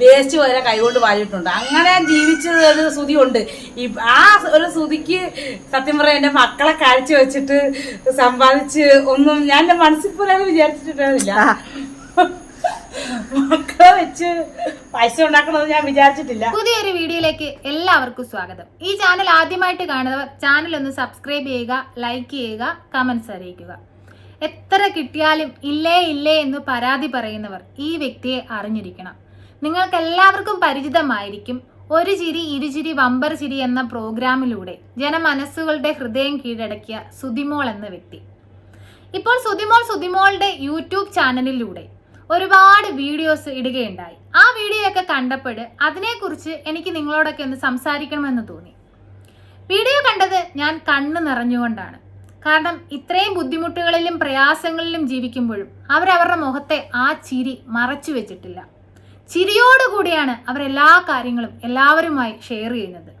Waste വരെ കൈകൊണ്ട് വാരിയിട്ടുണ്ട്. അങ്ങനെ ജീവിച്ചത് ഒരു ശ്രുതി ഉണ്ട് ഈ ആ ഒരു ശ്രുതിക്ക് സത്യം പറയാം എന്റെ മക്കളെ കാഴ്ച വെച്ചിട്ട് സമ്പാദിച്ച് ഒന്നും ഞാൻ എന്റെ മനസ്സിൽ പോലും വിചാരിച്ചിട്ടുണ്ടായിരുന്നില്ല. മക്കളെ വെച്ച് പൈസ ഉണ്ടാക്കണമെന്ന് ഞാൻ വിചാരിച്ചിട്ടില്ല. പുതിയൊരു വീഡിയോയിലേക്ക് എല്ലാവർക്കും സ്വാഗതം. ഈ ചാനൽ ആദ്യമായിട്ട് കാണുന്നവർ ചാനൽ ഒന്ന് സബ്സ്ക്രൈബ് ചെയ്യുക ലൈക്ക് ചെയ്യുക കമന്റ്സ് അറിയിക്കുക. എത്ര കിട്ടിയാലും ഇല്ലേ ഇല്ലേ എന്ന് പരാതി പറയുന്നവർ ഈ വ്യക്തിയെ അറിഞ്ഞിരിക്കണം. നിങ്ങൾക്ക് എല്ലാവർക്കും പരിചിതമായിരിക്കും ഒരു ചിരി ഇരുചിരി വമ്പർ ചിരി എന്ന പ്രോഗ്രാമിലൂടെ ജനമനസ്സുകളുടെ ഹൃദയം കീഴടക്കിയ സുതിമോൾ എന്ന വ്യക്തി. ഇപ്പോൾ സുതിമോൾ സുതിമോളുടെ യൂട്യൂബ് ചാനലിലൂടെ ഒരുപാട് വീഡിയോസ് ഇടുകയുണ്ടായി. ആ വീഡിയോ ഒക്കെ കണ്ടപ്പോൾ അതിനെക്കുറിച്ച് എനിക്ക് നിങ്ങളോടൊക്കെ ഒന്ന് സംസാരിക്കണമെന്ന് തോന്നി. വീഡിയോ കണ്ടത് ഞാൻ കണ്ണ് നിറഞ്ഞുകൊണ്ടാണ്. കാരണം ഇത്രയും ബുദ്ധിമുട്ടുകളിലും പ്രയാസങ്ങളിലും ജീവിക്കുമ്പോഴും അവരവരുടെ മുഖത്തെ ആ ചിരി മറച്ചു വെച്ചിട്ടില്ല. ചിരിയോടുകൂടിയാണ് എല്ലാ കാര്യങ്ങളും എല്ലാവരുമായി ഷെയർ ചെയ്യുന്നത്.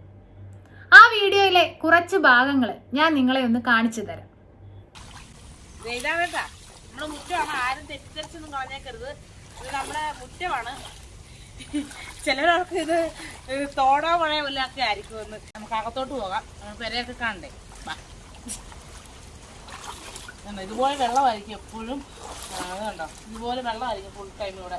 ആ വീഡിയോയിലെ കുറച്ച് ഭാഗങ്ങൾ ഞാൻ നിങ്ങളെ ഒന്ന് കാണിച്ചു തരാം. നമ്മുടെ മുറ്റമാണ് ആരും ഇത് നമ്മുടെ മുറ്റമാണ്. ഇത് തോടോ മഴയോ ഇല്ലാത്ത ആയിരിക്കും നമുക്ക് അകത്തോട്ട് പോകാം. നമുക്ക് പെരയൊക്കെ കാണണ്ടേ? ഇതുപോലെ വെള്ളമായിരിക്കും എപ്പോഴും ആ, കണ്ടോ? ഇതുപോലെ വെള്ളമായിരിക്കും ഫുൾ ടൈം ഇവിടെ.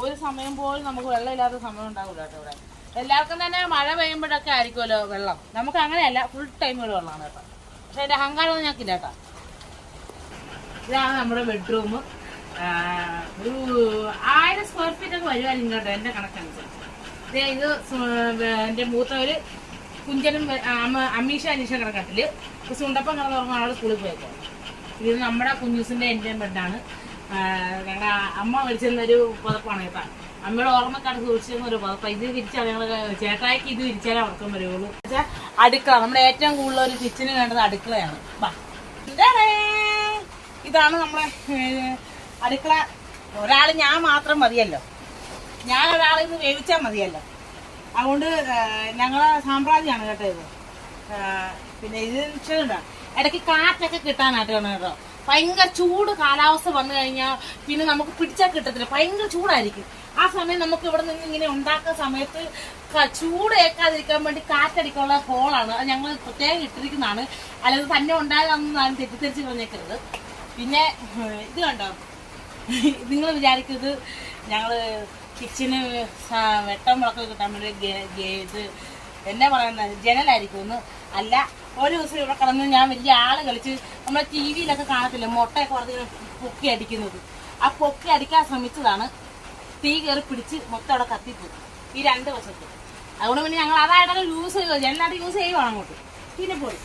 ഒരു സമയം പോലും നമുക്ക് വെള്ളമില്ലാത്ത സമയം ഉണ്ടാവില്ല ഇവിടെ. എല്ലാവർക്കും തന്നെ മഴ പെയ്യുമ്പോഴൊക്കെ ആയിരിക്കുമല്ലോ വെള്ളം. നമുക്ക് അങ്ങനെയല്ല ഫുൾ ടൈം ഇവിടെ വെള്ളമാണ് കേട്ടോ. പക്ഷെ അതിന്റെ അഹങ്കാരമൊന്നും ഞങ്ങൾക്കില്ല കേട്ടോ. ഇതാണ് നമ്മുടെ ബെഡ്റൂം ഒരു ആയിരം സ്ക്വയർ ഫീറ്റ് ഒക്കെ വരുമായിരിക്കും കേട്ടോ എന്റെ കണക്കനുസരിച്ച്. ഇതേ എന്റെ മൂത്തവര് കുഞ്ചനും അമ്മീഷ അനീഷ കിടക്കത്തിൽ സുണ്ടപ്പം കിടന്ന് ഉറങ്ങാൻ ആൾ സ്കൂളിൽ പോയേക്കോ ഇത് നമ്മുടെ കുഞ്ഞൂസിന്റെ എന്റെ ബെഡാണ് ഞങ്ങളുടെ അമ്മ മേടിച്ചിരുന്ന ഒരു പുതപ്പാണ് കേട്ടോ. അമ്മയുടെ ഓർമ്മക്കാട് സൂക്ഷിച്ചിരുന്ന ഒരു പുതപ്പ. ഇത് തിരിച്ചാൽ ഞങ്ങൾ ചേട്ടായിക്ക് ഇത് തിരിച്ചാലേ ഉറക്കം വരുള്ളൂ. എന്നുവെച്ചാൽ അടുക്കള നമ്മുടെ ഏറ്റവും കൂടുതൽ ഒരു കിച്ചന് വേണ്ടത് അടുക്കളയാണ്. ഇതാണ്. നമ്മളെ അടുക്കള. ഒരാൾ ഞാൻ മാത്രം മതിയല്ലോ. ഞാൻ ഒരാളെ ഇത് വേവിച്ചാൽ മതിയല്ലോ. അതുകൊണ്ട് ഞങ്ങളെ സാമ്രാജ്യമാണ് കേട്ടോ ഇത്. പിന്നെ ഇത് ചെയ്യണ്ട ഇടയ്ക്ക് കാറ്റൊക്കെ കിട്ടാനായിട്ട് വേണം കേട്ടോ. ഭയങ്കര ചൂട് കാലാവസ്ഥ വന്നു കഴിഞ്ഞാൽ പിന്നെ നമുക്ക് പിടിച്ചാൽ കിട്ടത്തില്ല. ഭയങ്കര ചൂടായിരിക്കും. ആ സമയം നമുക്ക് ഇവിടെ നിന്ന് ഇങ്ങനെ ഉണ്ടാക്കുന്ന സമയത്ത് ചൂട് ഏക്കാതിരിക്കാൻ വേണ്ടി കാറ്റടിക്കാനുള്ള ഹോളാണ്. അത് ഞങ്ങൾ പ്രത്യേകം ഇട്ടിരിക്കുന്നതാണ്. അല്ലാതെ തന്നെ ഉണ്ടാകാമെന്ന് ഞാൻ തെറ്റിദ്ധരിച്ച് പറഞ്ഞേക്കരുത്. പിന്നെ ഇത് കണ്ടോ? നിങ്ങൾ വിചാരിക്കരുത്. ഞങ്ങൾ കിച്ചന് വെട്ടം മുളക്കൊക്കെ കിട്ടാൻ വേണ്ടി ഇത് എന്നാ പറയുന്നത് ജനലായിരിക്കും ഒന്ന് അല്ല ഒരു ദിവസം ഇവിടെ കിടന്ന് ഞാൻ വലിയ ആൾ കളിച്ച് നമ്മളെ ടി വിയിലൊക്കെ കാണത്തില്ല? മുട്ടയൊക്കെ പറഞ്ഞ് പൊക്കി അടിക്കുന്നത്. ആ പൊക്കി അടിക്കാൻ ശ്രമിച്ചതാണ്. തീ കയറി പിടിച്ച് മൊത്തം അവിടെ കത്തിപ്പോയി. ഈ രണ്ട് വശത്ത്. അതുകൊണ്ട് പിന്നെ ഞങ്ങൾ അതായിട്ടൊക്കെ യൂസ് ചെയ്യുക എല്ലാവരും യൂസ് ചെയ്യുവാണ് അങ്ങോട്ട്. പിന്നെ പോയി.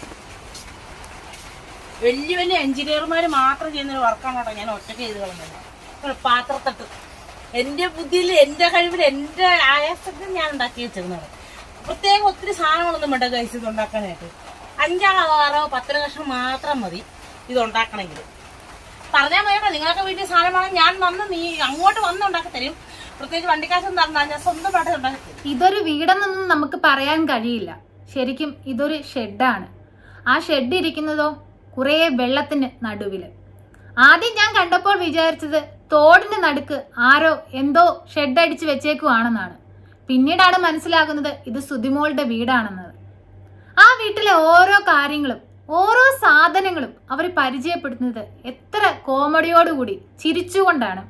വലിയ വലിയ എഞ്ചിനീയർമാർ മാത്രം ചെയ്യുന്നൊരു വർക്കാണ് കേട്ടോ ഞാൻ ഒറ്റയ്ക്ക് ചെയ്ത് കളഞ്ഞത്. പാത്രത്തട്ട്. എന്റെ ബുദ്ധിയിൽ എന്റെ കഴിവിൽ എന്റെ ആയാസത്തിൽ ഞാൻ ഉണ്ടാക്കി വെച്ചിരുന്നത്. പ്രത്യേകം ഒത്തിരി സാധനങ്ങളൊന്നും വേണ്ട കഴിച്ചത് ഉണ്ടാക്കാനായിട്ട് അഞ്ചാറോ ആറോ പത്തര കഷ്ണം മാത്രം മതി ഇത് ഉണ്ടാക്കണമെങ്കിൽ പറഞ്ഞാൽ മതിയോ നിങ്ങളൊക്കെ വീട്ടിൽ സാധനം വേണം ഞാൻ വന്ന് നീ അങ്ങോട്ട് വന്ന് ഉണ്ടാക്കി തരും. പ്രത്യേകിച്ച് വണ്ടിക്കാശം തന്നാൽ ഞാൻ സ്വന്തമായിട്ട് ഉണ്ടാക്കി തരും. ഇതൊരു വീടെന്നൊന്നും നമുക്ക് പറയാൻ കഴിയില്ല. ശരിക്കും ഇതൊരു ഷെഡാണ്. ആ ഷെഡ് ഇരിക്കുന്നതോ? കുറേ വെള്ളത്തിന് നടുവിൽ. ആദ്യം ഞാൻ കണ്ടപ്പോൾ വിചാരിച്ചത് തോടിന്റെ നടുക്ക് ആരോ എന്തോ ഷെഡ് അടിച്ച് വെച്ചേക്കുവാണെന്നാണ്. പിന്നീടാണ് മനസ്സിലാകുന്നത് ഇത് സുതിമോളുടെ വീടാണെന്നത്. വീട്ടിലെ ഓരോ കാര്യങ്ങളും ഓരോ സാധനങ്ങളും അവർ പരിചയപ്പെടുത്തുന്നത് എത്ര കോമഡിയോടുകൂടി ചിരിച്ചുകൊണ്ടാണ്.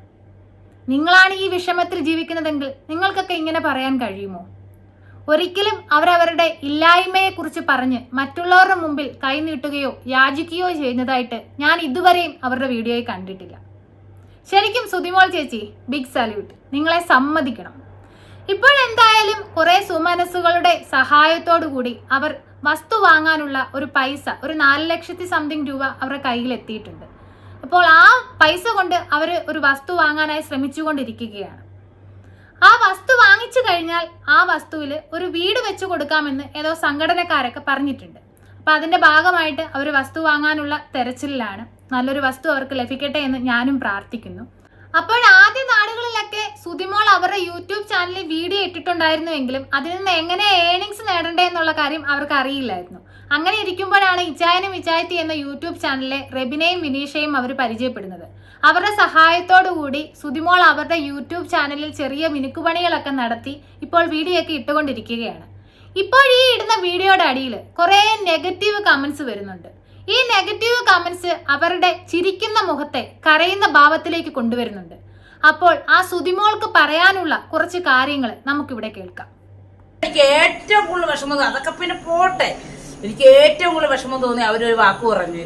നിങ്ങളാണ് ഈ വിഷമത്തിൽ ജീവിക്കുന്നതെങ്കിൽ നിങ്ങൾക്കൊക്കെ ഇങ്ങനെ പറയാൻ കഴിയുമോ? ഒരിക്കലും അവരവരുടെ ഇല്ലായ്മയെക്കുറിച്ച് പറഞ്ഞ് മറ്റുള്ളവരുടെ മുമ്പിൽ കൈനീട്ടുകയോ യാചിക്കുകയോ ചെയ്യുന്നതായിട്ട് ഞാൻ ഇതുവരെയും അവരുടെ വീഡിയോയിൽ കണ്ടിട്ടില്ല. ശരിക്കും സുതിമോൾ ചേച്ചി ബിഗ് സല്യൂട്ട്. നിങ്ങളെ സമ്മതിക്കണം. ഇപ്പോൾ എന്തായാലും കുറെ സുമനസ്സുകളുടെ കൂടി അവർ വസ്തു വാങ്ങാനുള്ള ഒരു പൈസ ഒരു നാല് ലക്ഷത്തി സംതിങ് രൂപ അവരുടെ കയ്യിൽ എത്തിയിട്ടുണ്ട് അപ്പോൾ ആ പൈസ കൊണ്ട് അവർ ഒരു വസ്തു വാങ്ങാനായി ശ്രമിച്ചുകൊണ്ടിരിക്കുകയാണ്. ആ വസ്തു വാങ്ങിച്ചു കഴിഞ്ഞാൽ ആ വസ്തുവിൽ ഒരു വീട് വെച്ച് കൊടുക്കാമെന്ന് ഏതോ സംഘടനക്കാരൊക്കെ പറഞ്ഞിട്ടുണ്ട്. അപ്പൊ അതിന്റെ ഭാഗമായിട്ട് അവർ വസ്തു വാങ്ങാനുള്ള തെരച്ചിലാണ് നല്ലൊരു വസ്തു അവർക്ക് ലഭിക്കട്ടെ എന്ന് ഞാനും പ്രാർത്ഥിക്കുന്നു. അപ്പോൾ ആദ്യ നാടുകളിലൊക്കെ സുതിമോൾ അവരുടെ യൂട്യൂബ് ചാനലിൽ വീഡിയോ ഇട്ടിട്ടുണ്ടായിരുന്നുവെങ്കിലും അതിൽ നിന്ന് എങ്ങനെ ഏണിങ്സ് നേടണ്ടേ എന്നുള്ള കാര്യം അവർക്ക് അറിയില്ലായിരുന്നു. അങ്ങനെ ഇരിക്കുമ്പോഴാണ് ഇച്ചായനും ഇച്ചായത്തി എന്ന യൂട്യൂബ് ചാനലിലെ റെബിനെയും വിനീഷയും അവർ പരിചയപ്പെടുന്നത്. അവരുടെ സഹായത്തോടു കൂടി സുതിമോൾ അവരുടെ യൂട്യൂബ് ചാനലിൽ ചെറിയ മിനുക്കുപണികളൊക്കെ നടത്തി ഇപ്പോൾ വീഡിയോ ഒക്കെ ഇട്ടുകൊണ്ടിരിക്കുകയാണ്. ഇപ്പോൾ ഈ ഇടുന്ന വീഡിയോയുടെ അടിയിൽ കുറേ നെഗറ്റീവ് കമന്റ്സ് വരുന്നുണ്ട്. ഈ നെഗറ്റീവ് കമൻസ് അവരുടെ ചിരിക്കുന്ന മുഖത്തെ കരയുന്ന ഭാവത്തിലേക്ക് കൊണ്ടുവരുന്നുണ്ട്. അപ്പോൾ ആ സുതിമോൾക്ക് പറയാനുള്ള കുറച്ച് കാര്യങ്ങൾ നമുക്കിവിടെ കേൾക്കാം. എനിക്ക് ഏറ്റവും കൂടുതൽ വിഷമം അതൊക്കെ പിന്നെ പോട്ടെ. എനിക്ക് ഏറ്റവും കൂടുതൽ വിഷമം തോന്നി അവരൊരു വാക്ക് പറഞ്ഞു.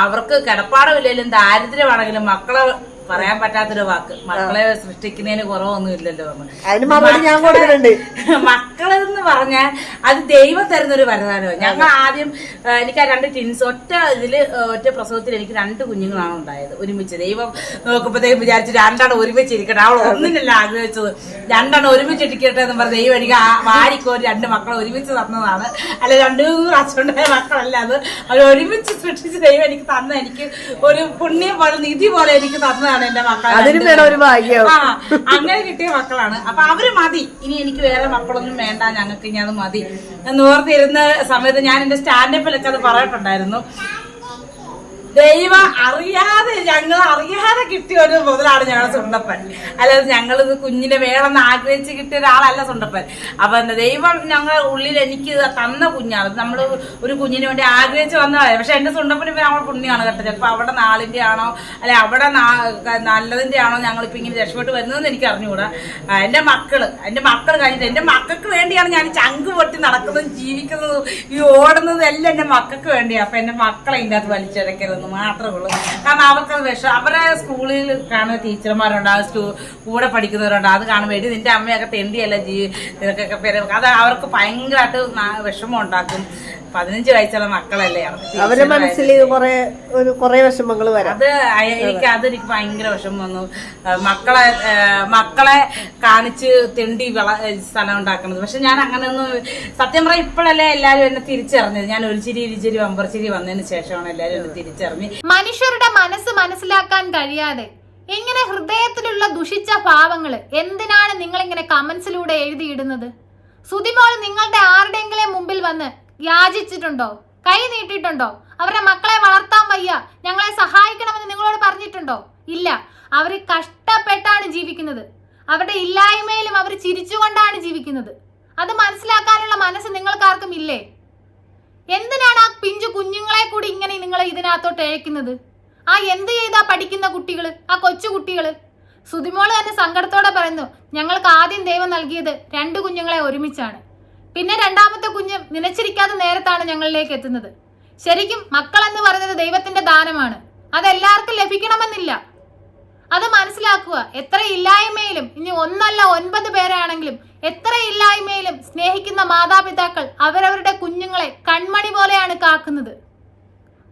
അവർക്ക് കിടപ്പാടമില്ലെങ്കിലും ദാരിദ്ര്യമാണെങ്കിലും മക്കളെ പറയാൻ പറ്റാത്തൊരു വാക്ക്. മക്കളെ സൃഷ്ടിക്കുന്നതിന് കുറവൊന്നും ഇല്ലല്ലോ മക്കളെന്ന് പറഞ്ഞാൽ അത് ദൈവം തരുന്നൊരു വരദാനമാണ് ഞങ്ങൾ ആദ്യം എനിക്ക് ആ രണ്ട് ടിൻസ് ഒറ്റ ഇതിൽ ഒറ്റ പ്രസവത്തിൽ എനിക്ക് രണ്ട് കുഞ്ഞുങ്ങളാണ് ഉണ്ടായത്. ഒരുമിച്ച്. ദൈവം നോക്കുമ്പോഴത്തേക്കും വിചാരിച്ചു രണ്ടെണ്ണം ഒരുമിച്ച് ഇരിക്കട്ടെ. അവൾ ഒന്നിനല്ല ആഗ്രഹിച്ചത്. രണ്ടെണ്ണം ഒരുമിച്ച് ഇരിക്കട്ടെ എന്ന് പറഞ്ഞ ദൈവം എനിക്ക് ആ വാരിക്കോരി രണ്ട് മക്കളെ ഒരുമിച്ച് തന്നതാണ്. അല്ല രണ്ടു അച്ഛനുണ്ടായ മക്കളല്ല അത്. അവർ ഒരുമിച്ച് സൃഷ്ടിച്ച് ദൈവം എനിക്ക് തന്ന എനിക്ക് ഒരു പുണ്യം പോലെ നിധി പോലെ എനിക്ക് തന്നതാണ്. എന്റെ മക്കൾ അതിനും വേണം ഒരു ഭാഗ്യം. ആ അങ്ങനെ കിട്ടിയ മക്കളാണ്. അപ്പൊ അവർ മതി. ഇനി എനിക്ക് വേറെ മക്കളൊന്നും വേണ്ട ഞങ്ങൾക്ക് ഇനി അത് മതി. എന്ന് ഓർത്തിരുന്ന സമയത്ത് ഞാൻ എന്റെ സ്റ്റാൻഡപ്പിലൊക്കെ അത് പറഞ്ഞിട്ടുണ്ടായിരുന്നു ദൈവം അറിയാതെ ഞങ്ങൾ അറിയാതെ കിട്ടിയ ഒരു മുതലാണ് ഞങ്ങളുടെ സുണ്ടപ്പൻ. അല്ലാതെ ഞങ്ങൾ ഇത് കുഞ്ഞിനെ വേണമെന്ന് ആഗ്രഹിച്ച് കിട്ടിയ ഒരാളല്ല സുണ്ടപ്പൻ. അപ്പൊ ദൈവം ഞങ്ങൾ ഉള്ളിൽ എനിക്ക് തന്ന കുഞ്ഞാണ്. നമ്മൾ ഒരു കുഞ്ഞിന് വേണ്ടി ആഗ്രഹിച്ച് വന്നതാണ് പക്ഷെ എന്റെ സുണ്ടപ്പന് ഇപ്പൊ നമ്മൾ പുണ്യമാണ് കേട്ടോ. ചിലപ്പോ അവിടെ നാളിന്റെ ആണോ അല്ലെ അവിടെ നല്ലതിന്റെ ആണോ ഞങ്ങളിപ്പോ ഇങ്ങനെ രക്ഷപ്പെട്ട് വരുന്നതെന്ന് എനിക്ക് അറിഞ്ഞുകൂടാ. എന്റെ മക്കൾ എന്റെ മക്കൾ കഴിഞ്ഞിട്ട് എന്റെ മക്കൾക്ക് വേണ്ടിയാണ് ഞാൻ ചങ്ക് പൊട്ടി നടക്കുന്നതും ജീവിക്കുന്നതും ഈ ഓടുന്നതും എല്ലാം എന്റെ മക്കൾക്ക് വേണ്ടിയാണ് അപ്പൊ എന്റെ മക്കളെ ഇതിനകത്ത് അകത്ത് വലിച്ചടക്കരുതെന്ന് മാത്രമേ ഉള്ളൂ. കാരണം അവർക്ക് വിഷം അവരെ സ്കൂളിൽ കാണുന്ന ടീച്ചർമാരുണ്ട് ആ കൂടെ പഠിക്കുന്നവരുണ്ട്. അത് കാണുമ്പോൾ വേണ്ടി നിന്റെ അമ്മയൊക്കെ തെണ്ടിയല്ല ജീ നിനക്കൊക്കെ പേര് അത് അവർക്ക് ഭയങ്കരമായിട്ട് വിഷമം ഉണ്ടാക്കും. പതിനഞ്ച് വയസ്സുള്ള മക്കളല്ലേ അവരുടെ മനസ്സിൽ കുറെ ഒരു കുറെ വിഷമങ്ങൾ വരാം. അത് എനിക്ക് അതെനിക്ക് ഭയങ്കര വിഷമം വന്നു. മക്കളെ മക്കളെ കാണിച്ച് തെണ്ടി വിള സ്ഥലം ഉണ്ടാക്കുന്നത്. പക്ഷെ ഞാൻ അങ്ങനെയൊന്നും സത്യം പറയാം ഇപ്പോഴല്ലേ എല്ലാവരും എന്നെ തിരിച്ചറിഞ്ഞത്. ഞാൻ ഒരു ചിരി ഇരുചിരി വമ്പർച്ചിരി വന്നതിന് ശേഷമാണ് എല്ലാവരും എന്നെ തിരിച്ചറിഞ്ഞ് മനുഷ്യരുടെ മനസ്സ് മനസ്സിലാക്കാൻ കഴിയാതെ ഇങ്ങനെ ഹൃദയത്തിലുള്ള ദുഷിച്ച ഭാവങ്ങൾ എന്തിനാണ് നിങ്ങൾ ഇങ്ങനെ കമന്റ്സിലൂടെ എഴുതിയിടുന്നത്? സുതിമോൾ നിങ്ങളുടെ ആരുടെയെങ്കിലും മുമ്പിൽ വന്ന് യാചിച്ചിട്ടുണ്ടോ? കൈ നീട്ടിയിട്ടുണ്ടോ? അവരുടെ മക്കളെ വളർത്താൻ വയ്യ? ഞങ്ങളെ സഹായിക്കണമെന്ന് നിങ്ങളോട് പറഞ്ഞിട്ടുണ്ടോ? ഇല്ല. അവർ കഷ്ടപ്പെട്ടാണ് ജീവിക്കുന്നത്. അവരുടെ ഇല്ലായ്മയിലും അവർ ചിരിച്ചുകൊണ്ടാണ് ജീവിക്കുന്നത്. അത് മനസ്സിലാക്കാനുള്ള മനസ്സ് നിങ്ങൾക്കാർക്കും ഇല്ലേ? എന്തിനാണ് കുഞ്ഞുങ്ങളെ കൂടി ഇങ്ങനെ നിങ്ങൾ ഇതിനകത്തോട്ട് അയക്കുന്നത്? ആ എന്ത് ചെയ്താ പഠിക്കുന്ന കുട്ടികൾ ആ കൊച്ചു കുട്ടികൾ സുതിമോൾ തന്നെ സങ്കടത്തോടെ പറയുന്നു ഞങ്ങൾക്ക് ആദ്യം ദൈവം നൽകിയത് രണ്ട് കുഞ്ഞുങ്ങളെ ഒരുമിച്ചാണ്. പിന്നെ രണ്ടാമത്തെ കുഞ്ഞ് നിലച്ചിരിക്കാതെ നേരത്താണ് ഞങ്ങളിലേക്ക് എത്തുന്നത്. ശരിക്കും മക്കൾ എന്ന് പറയുന്നത് ദൈവത്തിന്റെ ദാനമാണ്. അതെല്ലാവർക്കും ലഭിക്കണമെന്നില്ല. അത് മനസ്സിലാക്കുക എത്ര ഇല്ലായ്മയിലും ഇനി ഒന്നല്ല ഒൻപത് പേരാണെങ്കിലും എത്ര ഇല്ലായ്മയിലും സ്നേഹിക്കുന്ന മാതാപിതാക്കൾ അവരവരുടെ കുഞ്ഞുങ്ങളെ കൺമണി പോലെയാണ് കാക്കുന്നത്.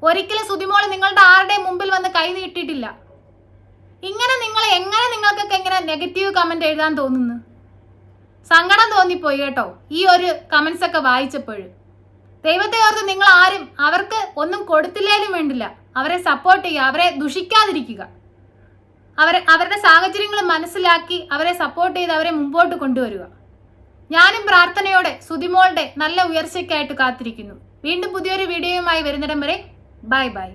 ഒരിക്കലും സുതിമോൾ നിങ്ങളുടെ ആരുടെയും മുമ്പിൽ വന്ന് കൈ നീട്ടിയിട്ടില്ല. ഇങ്ങനെ നിങ്ങൾ എങ്ങനെ നിങ്ങൾക്കൊക്കെ എങ്ങനെ നെഗറ്റീവ് കമന്റ് എഴുതാൻ തോന്നുന്നു? സങ്കടം തോന്നിപ്പോയി കേട്ടോ ഈ ഒരു കമന്റ്സ് ഒക്കെ വായിച്ചപ്പോഴും ദൈവത്തെ ഓർത്ത് നിങ്ങൾ ആരും അവർക്ക് ഒന്നും കൊടുത്തില്ലേലും വേണ്ടില്ല. അവരെ സപ്പോർട്ട് ചെയ്യുക അവരെ ദുഷിക്കാതിരിക്കുക. അവരെ അവരുടെ സാഹചര്യങ്ങൾ മനസ്സിലാക്കി അവരെ സപ്പോർട്ട് ചെയ്ത് അവരെ മുമ്പോട്ട് കൊണ്ടുവരിക. ഞാനും പ്രാർത്ഥനയോടെ സുതിമോളുടെ നല്ല ഉയർച്ചയ്ക്കായിട്ട് കാത്തിരിക്കുന്നു. വീണ്ടും പുതിയൊരു വീഡിയോയുമായി വരുന്നിടം വരെ ബൈ ബൈ.